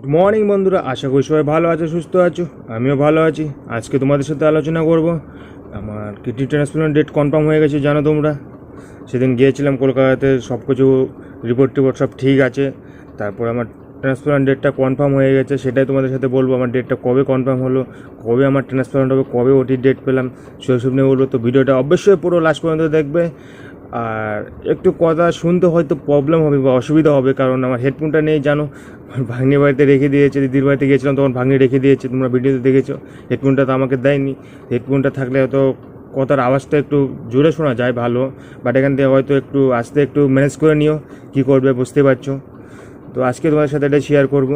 Good morning বন্ধুরা। আশা করি সবাই ভালো আছো, সুস্থ আছো। আমিও ভালো আছি। আজকে তোমাদের সাথে আলোচনা করব। আমার কিডনি ট্রান্সপ্লান্ট ডেট কনফার্ম হয়ে গেছে, জানো তোমরা? সেদিন গিয়েছিলাম কলকাতাতে সব কিছু রিপোর্ট টিপোর্ট সব ঠিক আছে। তারপর আমার ট্রান্সপ্লান্ট ডেটটা কনফার্ম হয়ে গেছে, সেটাই তোমাদের সাথে বলব। আমার ডেটটা কবে কনফার্ম হলো, কবে আমার ট্রান্সপ্লান্ট হবে, কবে ওটির ডেট পেলাম, সেসব নিয়ে বলব। তো ভিডিওটা অবশ্যই পুরো লাস্ট পর্যন্ত দেখবে। আর একটু কথা শুনতে হয়তো প্রবলেম হবে বা অসুবিধা হবে, কারণ আমার হেডফোনটা নেই, জানো। আমার ভাগ্নি বাড়িতে রেখে দিয়েছে, দিদির বাড়িতে গিয়েছিলাম, তখন ভাগ্নি রেখে দিয়েছে, তোমরা ভিডিওতে দেখেছ। হেডফোনটা তো আমাকে দেয়নি। হেডফোনটা থাকলে হয়তো কথার আওয়াজটা একটু জোরে শোনা যায় ভালো বাট এখান থেকে হয়তো একটু আসতে একটু ম্যানেজ করে নিও, কী করবে বুঝতে পারছ। তো আজকে তোমাদের সাথে এটা শেয়ার করব।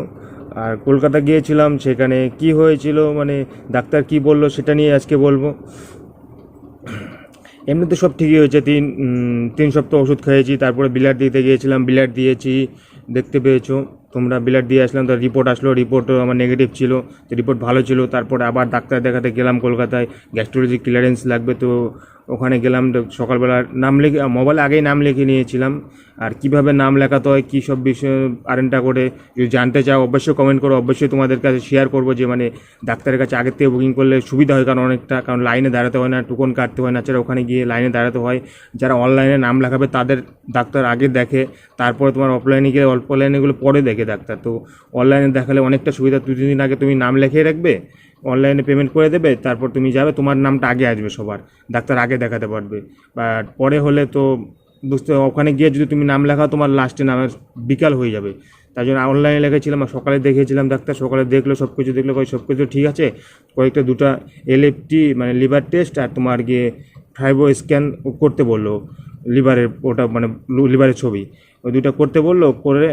আর কলকাতা গিয়েছিলাম, সেখানে কি হয়েছিল মানে ডাক্তার কি বলল, সেটা নিয়ে আজকে বলব। এমনিতে সব ঠিকই হয়েছে। তিন তিন সপ্তাহ ওষুধ খেয়েছি, তারপরে বিলার দিতে গিয়েছিলাম, বিলার দিয়েছি, দেখতে পেয়েছ। তোমরা বিলাট দিয়ে আসলাম তার রিপোর্ট আসলো রিপোর্টও আমার নেগেটিভ ছিল, তো রিপোর্ট ভালো ছিল, তারপর আবার ডাক্তার দেখাতে গেলাম কলকাতায় গ্যাস্ট্রোলজি ক্লিয়ারেন্স লাগবে, তো ওখানে গেলাম সকালবেলা নাম লিখে মোবাইলে আগেই নাম লিখে নিয়েছিলাম, আর কীভাবে নাম লেখাতে হয়, কী সব বিষয়ে আরেনটা করে, যদি জানতে চাও অবশ্যই কমেন্ট করো, অবশ্যই তোমাদের কাছে শেয়ার করব যে মানে ডাক্তারের কাছে আগের থেকে বুকিং করলে সুবিধা হয় কারণ অনেকটা, কারণ লাইনে দাঁড়াতে হয় না টুকন কাটতে হয় না ছাড়া ওখানে গিয়ে লাইনে দাঁড়াতে হয়। যারা অনলাইনে নাম লেখাবে, তাদের ডাক্তার আগে দেখে, তারপরে তোমার অফলাইনে গেলে অফলাইনেগুলো পরে দেখে ডাক্তার। তো অনলাইনে দেখালে অনেকটা সুবিধা, দু, তিন দিন আগে তুমি নাম লিখে রাখবে অনলাইনে পেমেন্ট করে দেবে, তারপর তুমি যাবে, তোমার নামটা আগে আসবে সবার, ডাক্তার আগে দেখাতে পারবে। বাট পরে হলে তো বুঝতে, ওখানে গিয়ে যদি তুমি নাম লেখাও, তোমার লাস্টে নামের বিকাল হয়ে যাবে। তাই জন্য অনলাইনে লিখেছিলাম, আর সকালে দেখিয়েছিলাম ডাক্তার, সকালে দেখল সব কিছু দেখল কই সব কিছু ঠিক আছে? কয়েকটা, দুটা এলএফটি মানে লিভার টেস্ট আর তোমার গিয়ে ফাইবো স্ক্যান করতে বলল লিভারের ওটা মানে লিভারের ছবি। ওই দুটো করতে বলল, করে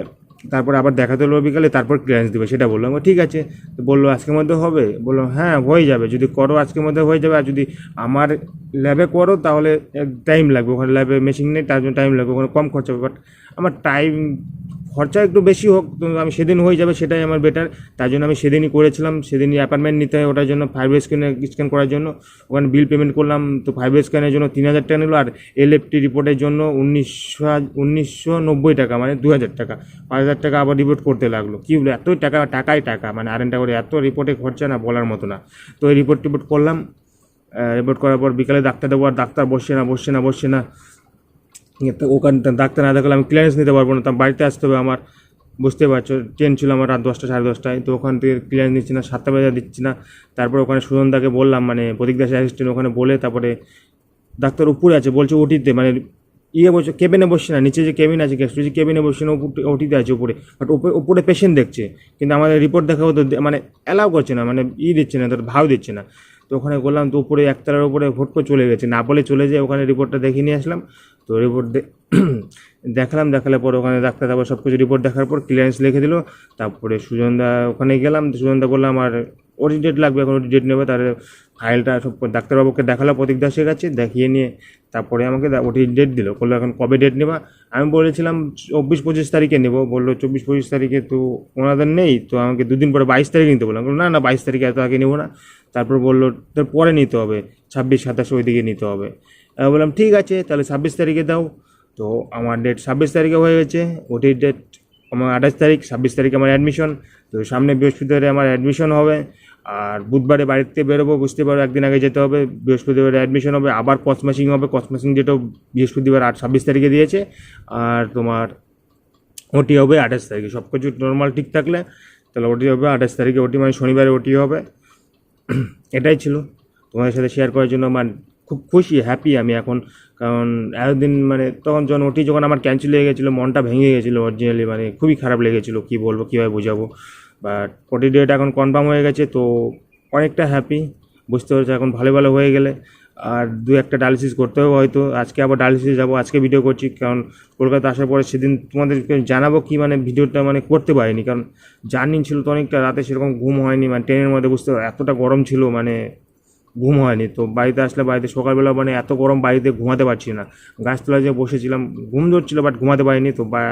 তারপর আবার দেখাতে হলো বিকালে তারপর ক্লিয়ারেন্স দেবে সেটা বললাম, ঠিক আছে। তো বলল আজকের মধ্যে হবে? বলল হ্যাঁ হয়ে যাবে। যদি করো আজকের মধ্যে হয়ে যাবে। আর যদি আমার ল্যাবে করো তাহলে টাইম লাগবে। ওখানে ল্যাবে মেশিন নেই তার জন্য টাইম লাগবে। ওখানে কম খরচা হবে। বাট আমার টাইম খরচা একটু বেশি হোক আমি সেদিন হয়ে যাবে সেটাই আমার বেটার তার জন্য আমি সেদিনই করেছিলাম, সেদিনই অ্যাপার্টমেন্ট নিতে হয় ওটার জন্য ফাইভ স্ক্যানে স্ক্যান করার জন্য। ওখানে বিল পেমেন্ট করলাম, তো ফাইভ স্ক্যানের জন্য তিন হাজার টাকা নিল, আর এলএফটি রিপোর্টের জন্য উনিশশো উনিশশো নব্বই টাকা মানে দু হাজার টাকা। পাঁচ হাজার টাকা আবার রিপোর্ট করতে লাগল। কী বলে এতই টাকা, টাকাই টাকা মানে আরেনটা করে এত রিপোর্টে খরচা না বলার মতো না। তো এই রিপোর্ট টিপোর্ট করলাম রিপোর্ট করার পর বিকালে ডাক্তার দেবো, আর ডাক্তার বসছে না বসছে না বসছে না। ওখানে ডাক্তার না দেখালে আমি ক্লিয়ারেন্স নিতে পারব না। বাড়িতে আসতে হবে আমার। বুঝতে পারছ ট্রেন ছিল আমার রাত দশটা, সাড়ে দশটায়। তো ওখান থেকে ক্লিয়ারেন্স দিচ্ছি না, সাতটা বাজে দিচ্ছি না। তারপর ওখানে সুজনদাকে বললাম মানে প্রতীক দাস অ্যাসিস্ট্যান্ট ওখানে বলে তারপরে ডাক্তার উপরে আছে, বলছে ওটিতে মানে ইয়ে বলছে কেবিনে বসছে না, নিচে যে কেবিন আছে গ্যাস্ট্রোলজি কেবিনে বসছে না ওটিতে আছে উপরে। বাট উপরে পেশেন্ট দেখছে, কিন্তু আমাদের রিপোর্ট দেখাবো তো দে- মানে অ্যালাউ করছে না মানে ই দিচ্ছে না, তোর ভাও দিচ্ছে না। তো ওখানে করলাম তো উপরে একতলার উপরে ভোট করে চলে গেছে। না বলে চলে যায় ওখানে রিপোর্টটা দেখে নিয়ে আসলাম। তো রিপোর্ট দেখালাম, দেখালে পর ওখানে ডাক্তার তারপর সব কিছু রিপোর্ট দেখার পর ক্লিয়ারেন্স লিখে দিল। তারপরে সুজনদা ওখানে গেলাম সুজনদা বললাম, আর ওটি ডেট লাগবে, এখন ওটি ডেট নেবে তার ফাইলটা সব ডাক্তারবাবুকে দেখাল, প্রতীক দাসের কাছে, দেখিয়ে নিয়ে তারপরে আমাকে ওটি ডেট দিল, বলল, এখন কবে ডেট নেবা? আমি বলেছিলাম, চব্বিশ পঁচিশ তারিখে নেব। বলল, চব্বিশ পঁচিশ তারিখে তো ওনাদের নেই, তো আমাকে দুদিন পরে বাইশ তারিখে নিতে বললাম। না না, বাইশ তারিখে এত আগে নেব না। তারপর বলল পরে নিতে হবে, ছাব্বিশ, সাতাশ ওই দিকে নিতে হবে। আমি বললাম, ঠিক আছে, তাহলে ছাব্বিশ তারিখে দাও। তো আমার ডেট ছাব্বিশ তারিখে হয়ে গেছে। ওটির ডেট আমার আঠাশ তারিখ, ছাব্বিশ তারিখে আমার অ্যাডমিশন তো সামনে বৃহস্পতিবারে আমার অ্যাডমিশন হবে। আর বুধবারে বাড়িতে বেরোবো, বুঝতে পারো, একদিন আগে যেতে হবে। বৃহস্পতিবারে অ্যাডমিশন হবে। আবার কসমাসিং হবে। কসমাসিং যেটা বৃহস্পতিবার আট ছাব্বিশ তারিখে দিয়েছে। আর তোমার ওটি হবে আঠাশ তারিখে। সব কিছু নর্মাল ঠিক থাকলে তাহলে ওটি হবে আঠাশ তারিখে। ওটি মানে শনিবারে ওটি হবে। এটাই ছিল। তোমাদের সাথে শেয়ার করার জন্য আমার খুব খুশি হ্যাপি আমি এখন। কারণ এতদিন মানে তখন যখন ওটি যখন আমার ক্যান্সেল হয়ে গেছিল, মনটা ভেঙে গেছিল অরিজিনালি মানে খুবই খারাপ লেগেছিলো কী বলব, কীভাবে বোঝাবো। বাট ওটি ডেট এখন কনফার্ম হয়ে গেছে, তো অনেকটা হ্যাপি বুঝতে পারছি? এখন ভালো ভালো হয়ে গেলে। আর দু একটা ডায়ালিসিস করতে হবে হয়তো। আজকে আবার ডায়ালিসিস যাব, আজকে ভিডিও করছি। কারণ কলকাতা আসার পরে সেদিন তোমাদেরকে জানাব কি মানে ভিডিওটা মানে করতে পারিনি। কারণ জার্নি ছিল তো অনেকটা, রাতে সেরকম ঘুম হয়নি মানে ট্রেনের মধ্যে বুঝতে এতটা গরম ছিল মানে ঘুম হয়নি। তো বাড়িতে আসলে বাড়িতে সকালবেলা মানে এত গরম বাড়িতে ঘুমাতে পারছি না। গাছতলায় যে বসেছিলাম, ঘুম ধরছিল বাট ঘুমাতে পারিনি। তো বা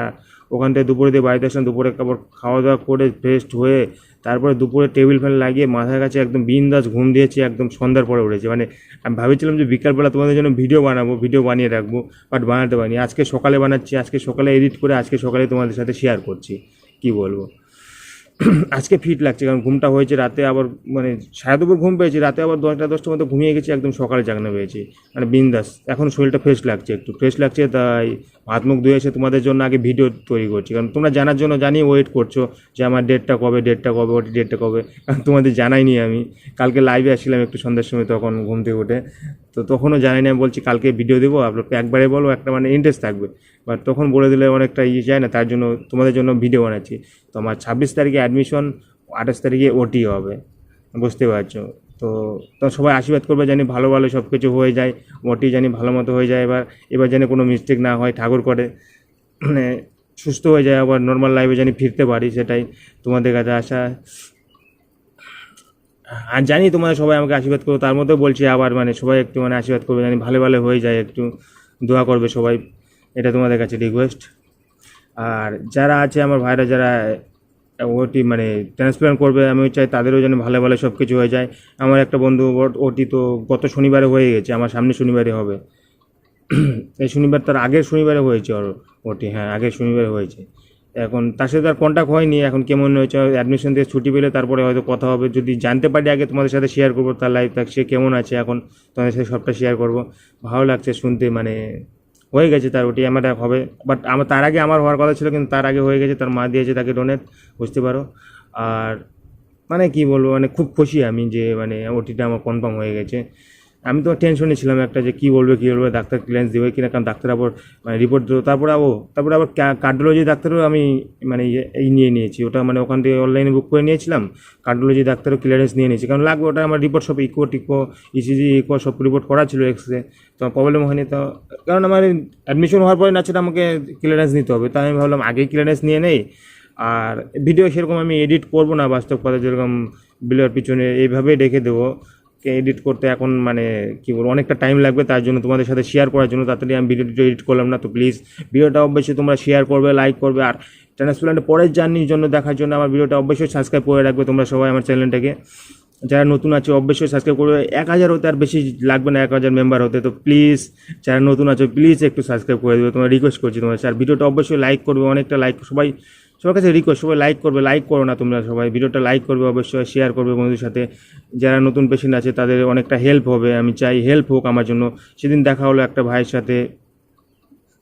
ওখান থেকে দুপুরে দিয়ে বাড়িতে আসলাম, দুপুরে খাবার খাওয়া দাওয়া করে ফ্রেশ হয়ে তারপরে দুপুরে টেবিল ফ্যান লাগিয়ে মাথার কাছে একদম বিন্দাস ঘুম দিয়েছি, একদম সন্ধ্যার পরে উঠেছি। মানে আমি ভাবেছিলাম যে বিকালবেলা তোমাদের জন্য ভিডিও বানাবো ভিডিও বানিয়ে রাখব বাট বানাতে পারিনি। আজকে সকালে বানাচ্ছি, আজকে সকালে এডিট করে, আজকে সকালে তোমাদের সাথে শেয়ার করছি। কি বলব? আজকে ফিট লাগছে, কারণ ঘুমটা হয়েছে রাতে আবার মানে সাড়ে দুপুর ঘুম পেয়েছি, রাতে আবার দশটা, দশটার মধ্যে ঘুমিয়ে গেছি, একদম সকালে জাগনা পেয়েছি। মানে বিন্দাস, এখন শরীরটা ফ্রেশ লাগছে একটু। ফ্রেশ লাগছে তাই হাত মুখ ধুয়ে এসে তোমাদের জন্য আগে ভিডিও তৈরি করছি। কারণ তোমরা জানার জন্য জানি ওয়েট করছ যে আমার ডেটটা কবে ডেটটা কবে ওটি ডেটটা কবে। কারণ তোমাদের জানাইনি আমি। কালকে লাইভে আসছিলাম একটু সন্ধ্যার সময় তখন ঘুম থেকে উঠে। তো তখনও জানাইনি, আমি বলছি কালকে ভিডিও দেবো। আপলোড একবারে বলো, একটা মানে ইন্টারেস্ট থাকবে। বাট তখন বলে দিলে অনেকটা ইয়ে যায় না, তার জন্য তোমাদের জন্য ভিডিও বানাচ্ছি। তো আমার ছাব্বিশ তারিখে অ্যাডমিশন আঠাশ তারিখে ওটি হবে। বুঝতে পারছ? তো তো সবাই আশীর্বাদ করবে জানি ভালো ভালো সব কিছু হয়ে যায় ওটি জানি ভালো মতো হয়ে যায়, এবার এবার জানি কোনো মিস্টেক না হয়, ঠাকুর করে। মানে সুস্থ হয়ে যায়, আবার নর্মাল লাইফে জানি ফিরতে পারি, সেটাই তোমাদের কাছে আসা আর জানি তোমরা সবাই আমাকে আশীর্বাদ করো, তার মধ্যেও বলছি আবার মানে সবাই একটু মানে আশীর্বাদ করবে, জানি ভালো ভালো হয়ে যায়, একটু দোয়া করবে সবাই, এটা তোমাদের কাছে রিকোয়েস্ট আর যারা আছে, আমার ভাইরা যারা ওটি মানে ট্রান্সপ্লান্ট করবে আমি চাই তাদেরও যেন ভালো ভালো সব কিছু হয়ে যায়। আমার একটা বন্ধু ওটি তো গত শনিবারে হয়ে গেছে, আমার সামনে শনিবারে হবে। এই শনিবার তার আগের শনিবারে হয়েছে ওর ওটি হ্যাঁ আগের শনিবারে হয়েছে। এখন তার সাথে তার কন্ট্যাক্ট হয়নি, এখন কেমন হয়েছে অ্যাডমিশন দিয়ে ছুটি পেলে তারপরে হয়তো কথা হবে। যদি জানতে পারি আগে তোমাদের সাথে শেয়ার করব তার লাইফ থাক সে কেমন আছে এখন, তোমাদের সাথে সবটা শেয়ার করব। ভালো লাগছে শুনতে মানে হয়ে গেছে তার ওটি আমার হবে। বাট আমার, তার আগে আমার হওয়ার কথা ছিল, কিন্তু তার আগে হয়ে গেছে, তার মা দিয়েছে তাকে ডোনেট বুঝতে পারো? আর মানে কি বলব মানে খুব খুশি আমি যে মানে ওটিটা আমার কনফার্ম হয়ে গেছে। আমি তো টেনশনে ছিলাম একটা যে কী বলবে কী বলবে, ডাক্তার ক্লিয়ারেন্স দেবে কিনা, কারণ ডাক্তার আবার মানে রিপোর্ট দেবো তারপরে আবো তারপরে আবার কার্ডিওলজি ডাক্তারও আমি মানে ইয়ে- এই নিয়ে নিয়েছি। ওটা মানে ওখান থেকে অনলাইনে বুক করে নিয়েছিলাম। কার্ডিওলজি ডাক্তারও ক্লিয়ারেন্স নিয়ে নিয়েছি। কারণ লাগবে, ওটা আমার রিপোর্ট সব ইকো টিকো ইসিজি ইকো সব রিপোর্ট করা ছিল এক্স রে তো প্রবলেম হয়নি তো। কারণ আমার অ্যাডমিশন হওয়ার পরে না, সেটা আমাকে ক্লিয়ারেন্স নিতে হবে। তাই আমি ভাবলাম, আগেই ক্লিয়ারেন্স নিয়ে নেই। আর ভিডিও সেরকম আমি এডিট করব না বাস্তব কথা যেরকম বিলের পিছনে এইভাবেই রেখে দেবো। এডিট করতে এখন মানে কী বলব, অনেকটা টাইম লাগবে তার জন্য তোমাদের সাথে শেয়ার করার জন্য। তাড়াতাড়ি আমি ভিডিওটি এডিট করলাম না তো প্লিজ ভিডিওটা অবশ্যই তোমরা শেয়ার করবে লাইক করবে। আর ট্রান্সপ্লান্টের পরের জার্নির জন্য দেখার জন্য আমার ভিডিওটা অবশ্যই সাবস্ক্রাইব করে রাখবে তোমরা সবাই আমার চ্যানেলটাকে যারা নতুন আছে, অবশ্যই সাবস্ক্রাইব করবে। এক হাজার হতে আর বেশি লাগবে না, এক হাজার মেম্বার হতে। তো প্লিজ যারা নতুন আছে প্লিজ একটু সাবস্ক্রাইব করে দেবে তোমার রিকোয়েস্ট করছি তোমার আর ভিডিওটা অবশ্যই লাইক করবে, অনেকটা লাইক সবাই, সবার কাছে রিকোয়েস্ট সবাই লাইক করবে। লাইক করো না তোমরা সবাই। ভিডিওটা লাইক করবে অবশ্যই শেয়ার করবে বন্ধুদের সাথে। যারা নতুন পেশেন্ট আছে, তাদের অনেকটা হেল্প হবে। আমি চাই হেল্প হোক আমার জন্য। সেদিন দেখা হলো একটা ভাইয়ের সাথে।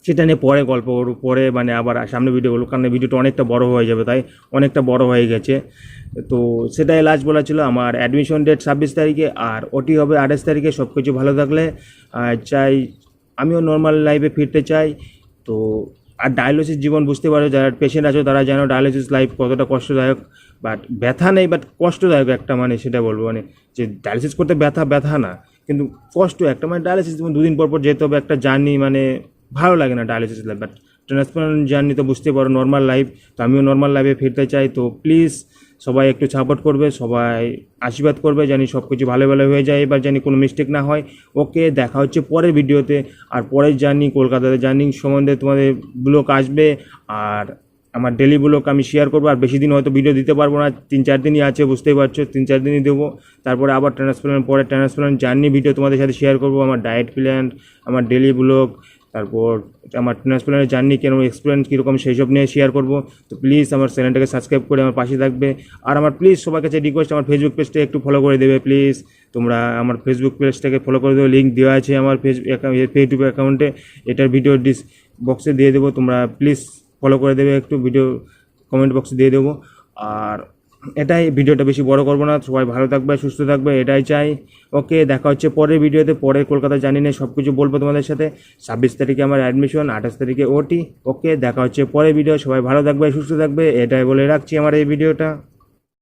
সেটা নিয়ে পরে গল্প করব, পরে মানে আবার সামনে ভিডিও করব, কারণ ভিডিওটা অনেকটা বড় হয়ে যাবে, তাই অনেকটা বড় হয়ে গেছে। তো সেটাই লাস্ট বলা ছিল, আমার অ্যাডমিশন ডেট ছাব্বিশ তারিখে আর ওটি হবে আঠাশ তারিখে সব কিছু ভালো থাকলে। চাই, আমিও নর্মাল লাইফে ফিরতে চাই। তো, আর ডায়ালিসিস জীবন বুঝতে পারো, যারা পেশেন্ট আছো তারা জানো ডায়ালিসিস লাইফ কতটা কষ্টদায়ক বাট ব্যথা নেই বাট কষ্টদায়ক একটা মানে সেটা বলব মানে যে ডায়ালিসিস করতে ব্যথা ব্যথা না। কিন্তু কষ্ট একটা মানে ডায়ালিসিস দুদিন পর পর যেতে হবে, একটা জার্নি মানে ভালো লাগে না dialysis life but transplant journey তো বুঝতে পারো নর্মাল লাইফ তো আমিও নর্মাল লাইফে ফিরতে চাই, তো প্লিজ সবাই একটু সাপোর্ট করবে, সবাই আশীর্বাদ করবে, জানি সব কিছু ভালো ভালো হয়ে যায়, এবার জানি কোনো মিস্টেক না হয়। ওকে দেখা হচ্ছে পরের ভিডিওতে আর পরের জার্নি কলকাতাতে জার্নি সম্বন্ধে তোমাদের ব্লগ আসবে, আর আমার ডেলি ব্লগ আমি শেয়ার করব, আর বেশি দিন হয়তো ভিডিও দিতে পারব না, তিন চার দিনই আছে, বুঝতেই পারছ, তিন চার দিনই দেবো। তারপরে আবার ট্রান্সপ্লান্ট পরে ট্রান্সপ্লান্ট জার্নি ভিডিও তোমাদের সাথে শেয়ার করব, আমার ডায়েট প্ল্যান আমার ডেলি ব্লগ তারপর আমার ট্রান্সপ্লান্টের জার্নি কেন এক্সপিরিয়েন্স কীরকম সেই সব নিয়ে শেয়ার করব। তো প্লিজ আমার চ্যানেলটাকে সাবস্ক্রাইব করে আমার পাশে থাকবে। আর আমার প্লিজ সবার কাছে রিকোয়েস্ট আমার ফেসবুক পেজটা একটু ফলো করে দেবে প্লিজ তোমরা আমার ফেসবুক পেজটাকে ফলো করে দেবে। লিঙ্ক দেওয়া আছে আমার ফেস ফেসবুক অ্যাকাউন্টে এটার ভিডিও ডিস বক্সে দিয়ে দেবো। তোমরা প্লিজ ফলো করে দেবে। একটু ভিডিও কমেন্ট বক্সে দিয়ে দেবো। আর এটাই ভিডিওটা বেশি বড় করব না। সবাই ভালো থাকবে, সুস্থ থাকবে, এটাই চাই। ওকে, দেখা হচ্ছে পরের ভিডিওতে পরে কলকাতা জানি না সব কিছু বলব তোমাদের সাথে। ছাব্বিশ তারিখে আমার অ্যাডমিশন আঠাশ তারিখে ওটি ওকে, দেখা হচ্ছে পরের ভিডিও সবাই ভালো থাকবে, সুস্থ থাকবে, এটাই বলে রাখছি আমার এই ভিডিওটা।